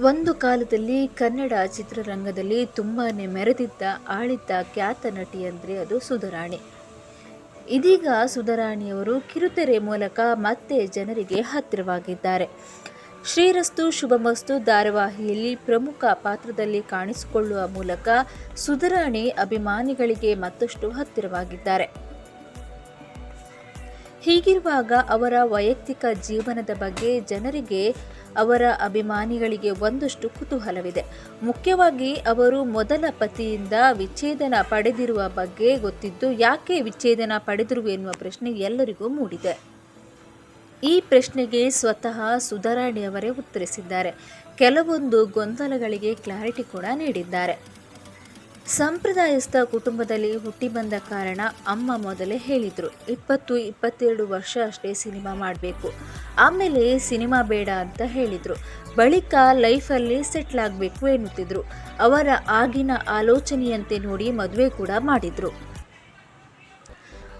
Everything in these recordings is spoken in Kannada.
ಒಂದು ಕಾಲದಲ್ಲಿ ಕನ್ನಡ ಚಿತ್ರರಂಗದಲ್ಲಿ ತುಂಬಾ ಮೆರೆದಿದ್ದ, ಆಳಿದ್ದ ಖ್ಯಾತ ನಟಿ ಅಂದರೆ ಅದು ಸುಧರಾಣಿ. ಇದೀಗ ಸುಧಾರಾಣಿಯವರು ಕಿರುತೆರೆ ಮೂಲಕ ಮತ್ತೆ ಜನರಿಗೆ ಹತ್ತಿರವಾಗಿದ್ದಾರೆ. ಶ್ರೀರಸ್ತು ಶುಭಮಸ್ತು ಧಾರಾವಾಹಿಯಲ್ಲಿ ಪ್ರಮುಖ ಪಾತ್ರದಲ್ಲಿ ಕಾಣಿಸಿಕೊಳ್ಳುವ ಮೂಲಕ ಸುಧಾರಾಣಿ ಅಭಿಮಾನಿಗಳಿಗೆ ಮತ್ತಷ್ಟು ಹತ್ತಿರವಾಗಿದ್ದಾರೆ. ಹೀಗಿರುವಾಗ ಅವರ ವೈಯಕ್ತಿಕ ಜೀವನದ ಬಗ್ಗೆ ಜನರಿಗೆ, ಅವರ ಅಭಿಮಾನಿಗಳಿಗೆ ಒಂದಷ್ಟು ಕುತೂಹಲವಿದೆ. ಮುಖ್ಯವಾಗಿ ಅವರು ಮೊದಲ ಪತಿಯಿಂದ ವಿಚ್ಛೇದನ ಪಡೆದಿರುವ ಬಗ್ಗೆ ಗೊತ್ತಿದ್ದು, ಯಾಕೆ ವಿಚ್ಛೇದನ ಪಡೆದರು ಎನ್ನುವ ಪ್ರಶ್ನೆ ಎಲ್ಲರಿಗೂ ಮೂಡಿದೆ. ಈ ಪ್ರಶ್ನೆಗೆ ಸ್ವತಃ ಸುಧಾರಾಣಿಯವರೇ ಉತ್ತರಿಸಿದ್ದಾರೆ. ಕೆಲವೊಂದು ಗೊಂದಲಗಳಿಗೆ ಕ್ಲಾರಿಟಿ ಕೂಡ ನೀಡಿದ್ದಾರೆ. ಸಂಪ್ರದಾಯಸ್ಥ ಕುಟುಂಬದಲ್ಲಿ ಹುಟ್ಟಿ ಬಂದ ಕಾರಣ ಅಮ್ಮ ಮೊದಲೇ ಹೇಳಿದ್ರು, ಇಪ್ಪತ್ತು, ಇಪ್ಪತ್ತೆರಡು ವರ್ಷ ಅಷ್ಟೇ ಸಿನಿಮಾ ಮಾಡಬೇಕು. ಆಮೇಲೆ ಸಿನಿಮಾ ಬೇಡ ಅಂತ ಹೇಳಿದರು. ಬಳಿಕ ಲೈಫಲ್ಲಿ ಸೆಟ್ಲ್ ಆಗಬೇಕು ಎನ್ನುತ್ತಿದ್ರು. ಅವರ ಆಗಿನ ಆಲೋಚನೆಯಂತೆ ನೋಡಿ ಮದುವೆ ಕೂಡ ಮಾಡಿದರು.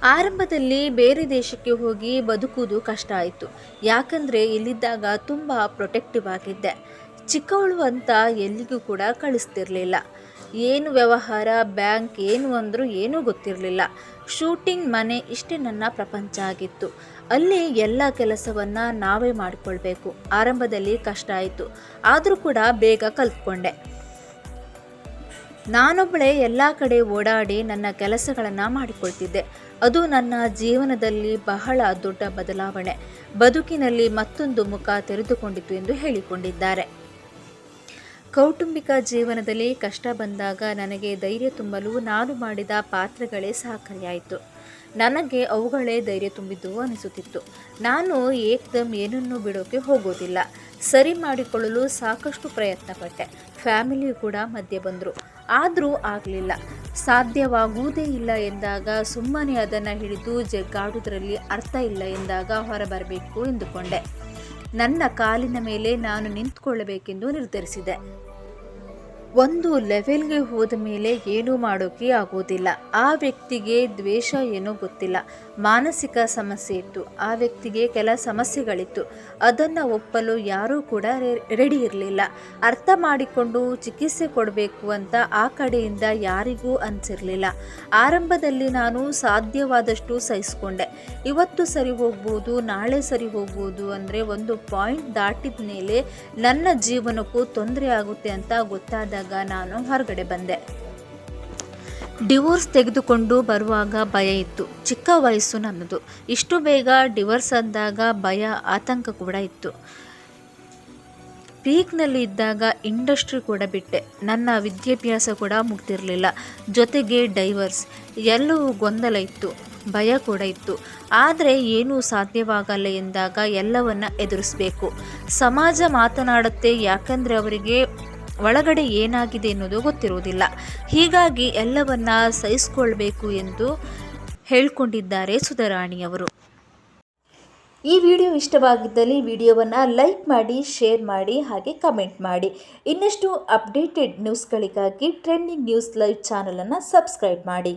ಆರಂಭದಲ್ಲಿ ಬೇರೆ ದೇಶಕ್ಕೆ ಹೋಗಿ ಬದುಕುವುದು ಕಷ್ಟ ಆಯಿತು. ಯಾಕಂದರೆ ಇಲ್ಲಿದ್ದಾಗ ತುಂಬ ಪ್ರೊಟೆಕ್ಟಿವ್ ಆಗಿದ್ದೆ. ಚಿಕ್ಕವಳು ಅಂತ ಎಲ್ಲಿಗೂ ಕೂಡ ಕಳಿಸ್ತಿರ್ಲಿಲ್ಲ. ಏನು ವ್ಯವಹಾರ, ಬ್ಯಾಂಕ್ ಏನು ಅಂದರೂ ಏನೂ ಗೊತ್ತಿರಲಿಲ್ಲ. ಶೂಟಿಂಗ್ ಮನೆ ಇಷ್ಟೇ ನನ್ನ ಪ್ರಪಂಚ ಆಗಿತ್ತು. ಅಲ್ಲಿ ಎಲ್ಲ ಕೆಲಸವನ್ನು ನಾವೇ ಮಾಡಿಕೊಳ್ಬೇಕು. ಆರಂಭದಲ್ಲಿ ಕಷ್ಟ ಆಯಿತು. ಆದರೂ ಕೂಡ ಬೇಗ ಕಲ್ತ್ಕೊಂಡೆ. ನಾನೊಬ್ಬಳೇ ಎಲ್ಲ ಕಡೆ ಓಡಾಡಿ ನನ್ನ ಕೆಲಸಗಳನ್ನು ಮಾಡಿಕೊಳ್ತಿದ್ದೆ. ಅದು ನನ್ನ ಜೀವನದಲ್ಲಿ ಬಹಳ ದೊಡ್ಡ ಬದಲಾವಣೆ. ಬದುಕಿನಲ್ಲಿ ಮತ್ತೊಂದು ಮುಖ ತೆರೆದುಕೊಂಡಿತು ಎಂದು ಹೇಳಿಕೊಂಡಿದ್ದಾರೆ. ಕೌಟುಂಬಿಕ ಜೀವನದಲ್ಲಿ ಕಷ್ಟ ಬಂದಾಗ ನನಗೆ ಧೈರ್ಯ ತುಂಬಲು ನಾನು ಮಾಡಿದ ಪಾತ್ರಗಳೇ ಸಹಕಾರಿಯಾಯಿತು. ನನಗೆ ಅವುಗಳೇ ಧೈರ್ಯ ತುಂಬಿದ್ದು ಅನಿಸುತ್ತಿತ್ತು. ನಾನು ಏಕ್ದಮ್ ಏನನ್ನೂ ಬಿಡೋಕೆ ಹೋಗೋದಿಲ್ಲ. ಸರಿ ಮಾಡಿಕೊಳ್ಳಲು ಸಾಕಷ್ಟು ಪ್ರಯತ್ನ ಪಟ್ಟೆ ಫ್ಯಾಮಿಲಿಯು ಕೂಡ ಮಧ್ಯೆ ಬಂದರು. ಆದರೂ ಆಗಲಿಲ್ಲ. ಸಾಧ್ಯವಾಗುವುದೇ ಇಲ್ಲ ಎಂದಾಗ ಸುಮ್ಮನೆ ಅದನ್ನು ಹಿಡಿದು ಜಗ್ಗಾಡುವುದರಲ್ಲಿ ಅರ್ಥ ಇಲ್ಲ ಎಂದಾಗ ಹೊರಬರಬೇಕು ಎಂದುಕೊಂಡೆ. ನನ್ನ ಕಾಲಿನ ಮೇಲೆ ನಾನು ನಿಂತುಕೊಳ್ಳಬೇಕೆಂದು ನಿರ್ಧರಿಸಿದೆ. ಒಂದು ಲೆವೆಲ್ಗೆ ಹೋದ ಮೇಲೆ ಏನೂ ಮಾಡೋಕೆ ಆಗೋದಿಲ್ಲ. ಆ ವ್ಯಕ್ತಿಗೆ ದ್ವೇಷ ಏನೋ ಗೊತ್ತಿಲ್ಲ. ಮಾನಸಿಕ ಸಮಸ್ಯೆ ಇತ್ತು. ಆ ವ್ಯಕ್ತಿಗೆ ಕೆಲ ಸಮಸ್ಯೆಗಳಿತ್ತು. ಅದನ್ನು ಒಪ್ಪಲು ಯಾರೂ ಕೂಡ ರೆಡಿ ಇರಲಿಲ್ಲ. ಅರ್ಥ ಮಾಡಿಕೊಂಡು ಚಿಕಿತ್ಸೆ ಕೊಡಬೇಕು ಅಂತ ಆ ಕಡೆಯಿಂದ ಯಾರಿಗೂ ಅನಿಸಿರಲಿಲ್ಲ. ಆರಂಭದಲ್ಲಿ ನಾನು ಸಾಧ್ಯವಾದಷ್ಟು ಸಹಿಸ್ಕೊಂಡೆ. ಇವತ್ತು ಸರಿ ಹೋಗ್ಬೋದು, ನಾಳೆ ಸರಿ ಹೋಗ್ಬೋದು ಅಂದರೆ ಒಂದು ಪಾಯಿಂಟ್ ದಾಟಿದ ಮೇಲೆ ನನ್ನ ಜೀವನಕ್ಕೂ ತೊಂದರೆ ಆಗುತ್ತೆ ಅಂತ ಗೊತ್ತಾದಾಗ ನಾನು ಹೊರಗಡೆ ಬಂದೆ. ಡಿವೋರ್ಸ್ ತೆಗೆದುಕೊಂಡು ಬರುವಾಗ ಭಯ ಇತ್ತು. ಚಿಕ್ಕ ವಯಸ್ಸು ನನ್ನದು. ಇಷ್ಟು ಬೇಗ ಡಿವೋರ್ಸ್ ಅಂದಾಗ ಭಯ, ಆತಂಕ ಕೂಡ ಇತ್ತು. ಪೀಕ್ನಲ್ಲಿ ಇದ್ದಾಗ ಇಂಡಸ್ಟ್ರಿ ಕೂಡ ಬಿಟ್ಟೆ. ನನ್ನ ವಿದ್ಯಾಭ್ಯಾಸ ಕೂಡ ಮುಗ್ತಿರಲಿಲ್ಲ ಜೊತೆಗೆ ಡೈವರ್ಸ್. ಎಲ್ಲವೂ ಗೊಂದಲ ಇತ್ತು. ಭಯ ಕೂಡ ಇತ್ತು. ಆದರೆ ಏನೂ ಸಾಧ್ಯವಾಗಲ್ಲ ಎಂದಾಗ ಎಲ್ಲವನ್ನ ಎದುರಿಸಬೇಕು. ಸಮಾಜ ಮಾತನಾಡುತ್ತೆ ಯಾಕಂದರೆ ಅವರಿಗೆ ಒಳಗಡೆ ಏನಾಗಿದೆ ಎನ್ನುವುದು ಗೊತ್ತಿರುವುದಿಲ್ಲ. ಹೀಗಾಗಿ ಎಲ್ಲವನ್ನ ಸಹಿಸಿಕೊಳ್ಬೇಕು ಎಂದು ಹೇಳಿಕೊಂಡಿದ್ದಾರೆ ಸುಧಾರಾಣಿಯವರು ಈ ವಿಡಿಯೋ ಇಷ್ಟವಾಗಿದ್ದಲ್ಲಿ ವಿಡಿಯೋವನ್ನು ಲೈಕ್ ಮಾಡಿ, ಶೇರ್ ಮಾಡಿ, ಹಾಗೆ ಕಮೆಂಟ್ ಮಾಡಿ. ಇನ್ನಷ್ಟು ಅಪ್ಡೇಟೆಡ್ ನ್ಯೂಸ್ಗಳಿಗಾಗಿ ಟ್ರೆಂಡಿಂಗ್ ನ್ಯೂಸ್ ಲೈವ್ ಚಾನಲನ್ನು ಸಬ್ಸ್ಕ್ರೈಬ್ ಮಾಡಿ.